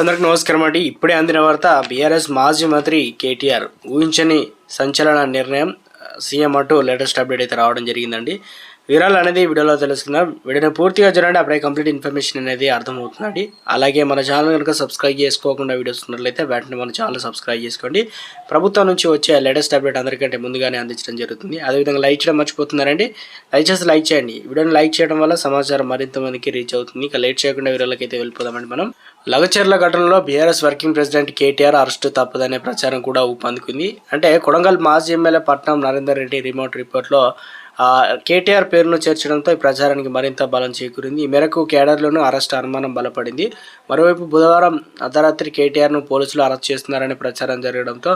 అందరికి నమస్కారం అండి. ఇప్పుడే అందిన వార్త బీఆర్ఎస్ మాజీ మంత్రి కేటీఆర్ ఊహించని సంచలన నిర్ణయం సీఎం అంటూ లేటెస్ట్ అప్డేట్ అయితే రావడం జరిగిందండి. వివరాలు అనేది వీడియోలో తెలుసుకుందాం. వీడియోని పూర్తిగా చూడండి అప్పుడే కంప్లీట్ ఇన్ఫర్మేషన్ అనేది అర్థమవుతుందండి. అలాగే మన ఛానల్ కనుక సబ్స్క్రైబ్ చేసుకోకుండా వీడియోస్ ఉన్నట్లయితే వెంటనే మన ఛానల్ సబ్స్క్రైబ్ చేసుకోండి. ప్రభుత్వం నుంచి వచ్చే లేటెస్ట్ అప్డేట్ అందరికంటే ముందుగానే అందించడం జరుగుతుంది. అదేవిధంగా లైక్ చేయడం మర్చిపోతున్నారండి. దయచేసి లైక్ చేయండి. వీడియోని లైక్ చేయడం వల్ల సమాచారం మరింత మందికి రీచ్ అవుతుంది. ఇక లేట్ చేయకుండా వీడియోలకి అయితే వెళ్ళిపోదామండి మనం. లగచర్ల ఘటనలో BRS working president KTR arrest తప్పదనే ప్రచారం కూడా ఊపందుకుంది. అంటే కొడంగల్ మాజీ ఎమ్మెల్యే పట్నం నరేందర్ రెడ్డి రిమోట్ రిపోర్ట్లో కేటీఆర్ పేరును చేర్చడంతో ఈ ప్రచారానికి మరింత బలం చేకూరింది. ఈ మేరకు కేడర్లోనూ అరెస్ట్ అనుమానం బలపడింది. మరోవైపు బుధవారం అర్ధరాత్రి కేటీఆర్ను పోలీసులు అరెస్ట్ చేస్తున్నారనే ప్రచారం జరగడంతో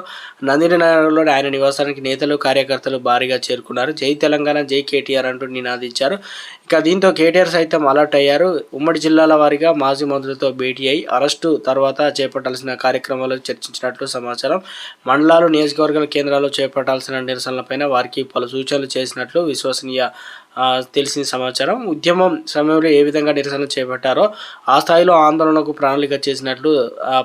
నందిని నగర్లోని ఆయన నివాసానికి నేతలు కార్యకర్తలు భారీగా చేరుకున్నారు. జై తెలంగాణ జై కేటీఆర్ అంటూ నినాదించారు. ఇక దీంతో కేటీఆర్ సైతం అలర్ట్ అయ్యారు. ఉమ్మడి జిల్లాల వారీగా మాజీ మంత్రులతో భేటీ అయి అరెస్టు తర్వాత చేపట్టాల్సిన కార్యక్రమాలు చర్చించినట్లు సమాచారం. మండలాలు నియోజకవర్గాల కేంద్రాల్లో చేపట్టాల్సిన నిరసనలపైన వారికి పలు సూచనలు చేసినట్లు విశ్వసనీయ తెలిసిన సమాచారం. ఉద్యమం సమయంలో ఏ విధంగా నిరసన చేపట్టారో ఆ స్థాయిలో ఆందోళనకు ప్రణాళిక చేసినట్లు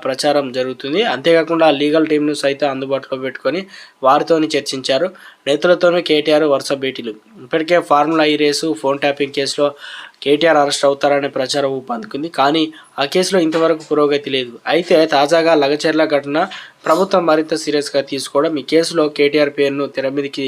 ప్రచారం జరుగుతుంది. అంతేకాకుండా లీగల్ టీంను సైతం అందుబాటులో పెట్టుకొని వారితోని చర్చించారు. నేతలతోనూ కేటీఆర్ వరుస భేటీలు. ఇప్పటికే ఫార్ములా ఈ రేసు ఫోన్ ట్యాపింగ్ కేసులో కేటీఆర్ అరెస్ట్ అవుతారనే ప్రచారం ఊపందుకుంది. కానీ ఆ కేసులో ఇంతవరకు పురోగతి లేదు. అయితే తాజాగా లగచర్ల ఘటన ప్రభుత్వం మరింత సీరియస్గా తీసుకోవడం ఈ కేసులో కేటీఆర్ పేరును తెర మీదకి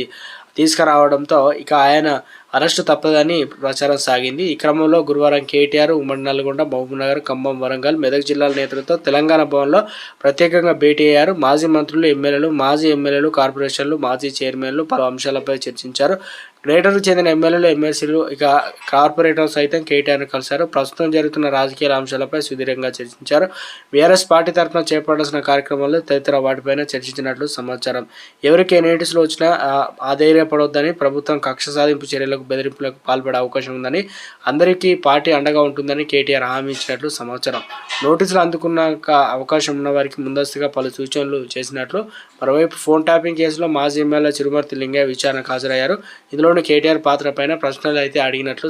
తీసుకురావడంతో ఇక ఆయన అరెస్టు తప్పదని ప్రచారం సాగింది. ఈ క్రమంలో గురువారం కేటీఆర్ ఉమ్మడి నల్గొండ మహబూబ్నగర్ ఖమ్మం వరంగల్ మెదక్ జిల్లాల నేతలతో తెలంగాణ భవన్లో ప్రత్యేకంగా భేటీ అయ్యారు. మాజీ మంత్రులు ఎమ్మెల్యేలు మాజీ ఎమ్మెల్యేలు కార్పొరేషన్లు మాజీ చైర్మన్లు పలు అంశాలపై చర్చించారు. గ్రేటర్కు చెందిన ఎమ్మెల్యేలు ఎమ్మెల్సీలు ఇక కార్పొరేటర్ సైతం కేటీఆర్ను కలిశారు. ప్రస్తుతం జరుగుతున్న రాజకీయ అంశాలపై సుదీర్ఘంగా చర్చించారు. బీఆర్ఎస్ పార్టీ తరఫున చేపట్టాల్సిన కార్యక్రమాలు తదితర వాటిపైన చర్చించినట్లు సమాచారం. ఎవరికి ఏ నోటీసులు వచ్చినా ఆ, ఆధైర్యపడొద్దని ప్రభుత్వం కక్ష సాధింపు చర్యలకు బెదిరింపులకు పాల్పడే అవకాశం ఉందని అందరికీ పార్టీ అండగా ఉంటుందని కేటీఆర్ హామీ ఇచ్చినట్లు సమాచారం. నోటీసులు అందుకున్నాక అవకాశం ఉన్న వారికి ముందస్తుగా పలు సూచనలు చేసినట్లు మరోవైపు ఫోన్ ట్యాపింగ్ కేసులో మాజీ ఎమ్మెల్యే చిరుమర్తి లింగయ్య విచారణకు హాజరయ్యారు. ఇందులోని కేటీఆర్ పాత్ర పైన ప్రశ్నలు అయితే అడిగినట్లు